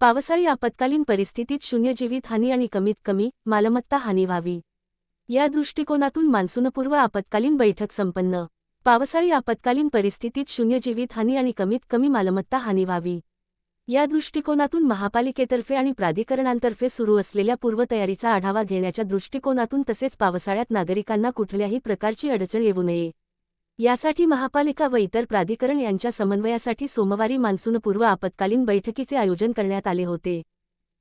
पावसाळी आपत्कालीन परिस्थितीत शून्य जीवित हानी आणि कमीत कमी मालमत्ता हानी व्हावी. या दृष्टिकोनातून मान्सूनपूर्व आपत्कालीन बैठक संपन्न. पावसाळी आपत्कालीन परिस्थितीत शून्य जीवित हानी आणि कमीत कमी मालमत्ता हानी व्हावी. या दृष्टिकोनातून महापालिकेतर्फे आणि प्राधिकरणांतर्फे सुरू असलेल्या पूर्वतयारीचा आढावा घेण्याच्या दृष्टिकोनातून तसेच पावसाळ्यात नागरिकांना कुठल्याही प्रकारची अडचण येऊ नये. यासाठी महापालिका व इतर प्राधिकरण यांच्या समन्वयासाठी सोमवारी मान्सूनपूर्व आपत्कालीन बैठकीचे आयोजन करण्यात आले होते.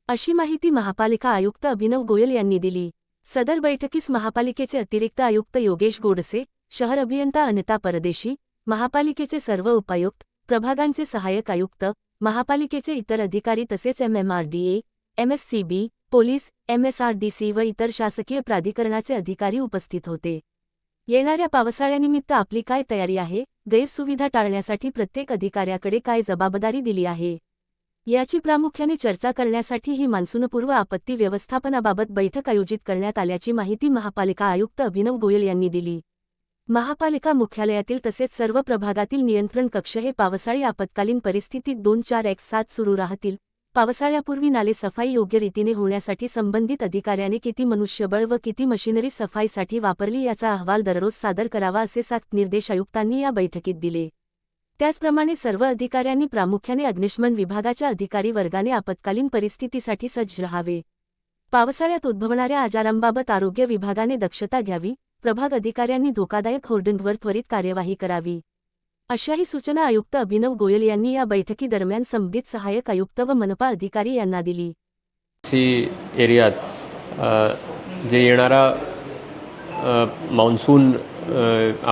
अशी माहिती महापालिका आयुक्त अभिनव गोयल यांनी दिली. सदर बैठकीस महापालिकेचे अतिरिक्त आयुक्त योगेश गोडसे शहर अभियंता अनिता परदेशी महापालिकेचे सर्व उपायुक्त प्रभागांचे सहाय्यक आयुक्त महापालिकेचे इतर अधिकारी तसेच एमएमआरडीए एमएससीबी पोलीस एमएसआरडीसी व इतर शासकीय प्राधिकरणाचे अधिकारी उपस्थित होते. येणाऱ्या पावसाळ्यानिमित्त आपली काय तयारी आहे? गैरसुविधा टाळण्यासाठी प्रत्येक अधिकाऱ्याकडे काय जबाबदारी दिली आहे? याची प्रामुख्याने चर्चा करण्यासाठी ही मान्सूनपूर्व आपत्ती व्यवस्थापनाबाबत बैठक आयोजित करण्यात आल्याची माहिती महापालिका आयुक्त अभिनव गोयल यांनी दिली. महापालिका मुख्यालयातील तसेच सर्व प्रभागातील नियंत्रण कक्ष हे पावसाळी आपत्कालीन परिस्थितीत दोन चार एक सात सुरू राहतील पावसाळ्यापूर्वी नाले सफाई योग्य रीतीने होण्यासाठी संबंधित अधिकाऱ्याने किती मनुष्यबळ व किती मशिनरी सफाईसाठी वापरली याचा अहवाल दररोज सादर करावा असे सात निर्देश आयुक्तांनी या बैठकीत दिले. त्याचप्रमाणे सर्व अधिकाऱ्यांनी प्रामुख्याने अग्निशमन विभागाच्या अधिकारी वर्गाने आपत्कालीन परिस्थितीसाठी सज्ज राहावे. पावसाळ्यात उद्भवणाऱ्या आजारांबाबत आरोग्य विभागाने दक्षता घ्यावी प्रभाग अधिकाऱ्यांनी धोकादायक होर्डिंगवर त्वरित कार्यवाही करावी. अशाही सूचना आयुक्त अभिनव गोयल यांनी या बैठकीदरम्यान संबंधित सहाय्यक आयुक्त व मनपा अधिकारी यांना दिली. सी एरियात जे येणारा मान्सून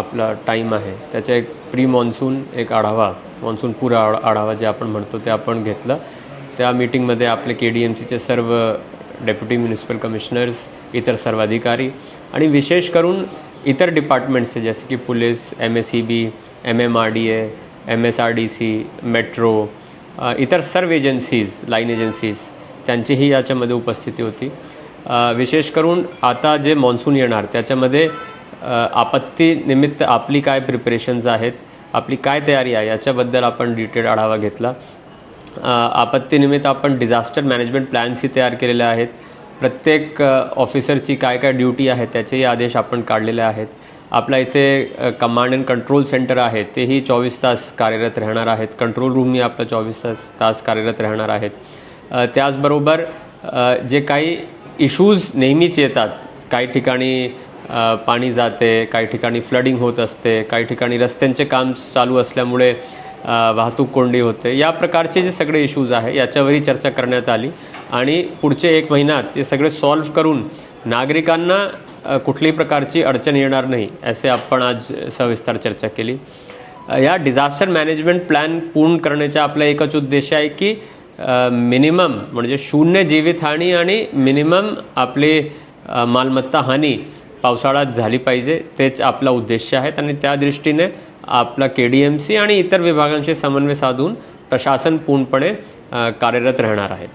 आपला टाईम आहे त्याचा एक प्री मान्सून एक आढावा मान्सून पुरा आढावा जे आपण म्हणतो ते आपण घेतलं. त्या मीटिंगमध्ये आपले के डी एम सीचे सर्व डेप्युटी म्युनिसिपल कमिशनर्स इतर सर्व अधिकारी आणि विशेष करून इतर डिपार्टमेंट्सचे जसे की police M S C B M M R D A M S R D C metro इतर सर्व एजन्सीज लाईन एजन्सीज त्यांचीही याच्यामध्ये उपस्थिती होती. विशेष करून आता जे मान्सून येणार त्याच्यामध्ये आपत्तीनिमित्त आपली काय प्रिपरेशन्स आहेत आपली काय तयारी आहे याच्याबद्दल आपण डिटेल आढावा घेतला. आपत्तीनिमित्त आपण डिझास्टर मॅनेजमेंट प्लॅन्सही तयार केलेले आहेत. प्रत्येक ऑफिसरची काय काय ड्युटी आहे त्याचेही आदेश आपण काढलेले आहेत. आपल्या इथे कमांड अँड कंट्रोल सेंटर आहे. तेही चोवीस तास कार्यरत राहणार आहेत. कंट्रोल रूमही आपलं चोवीस तास तास कार्यरत राहणार आहेत. त्याचबरोबर जे काही इश्यूज नेहमीच येतात. काही ठिकाणी पाणी जाते काही ठिकाणी फ्लडिंग होत असते काही ठिकाणी रस्त्यांचे काम चालू असल्यामुळे वाहतूक कोंडी होते. या प्रकारचे जे सगळे इश्यूज आहे याच्यावरही चर्चा करण्यात आली. आणि पुढचे एक महिन्यात ते सगळे सॉल्व्ह करून नागरिकांना कुठलीही प्रकारची अडचण येणार नाही असे आपण आज सविस्तर चर्चा केली. या डिझास्टर मॅनेजमेंट प्लॅन पूर्ण करण्याचा आपला एकच उद्देश आहे की मिनिमम म्हणजे शून्य जीवितहानी आणि मिनिमम आपली मालमत्ता हानी पावसाळ्यात झाली पाहिजे तेच आपला उद्देश आहेत आणि त्या दृष्टीने आपला के डी एम सी आणि इतर विभागांशी समन्वय साधून प्रशासन पूर्णपणे कार्यरत राहणार आहे.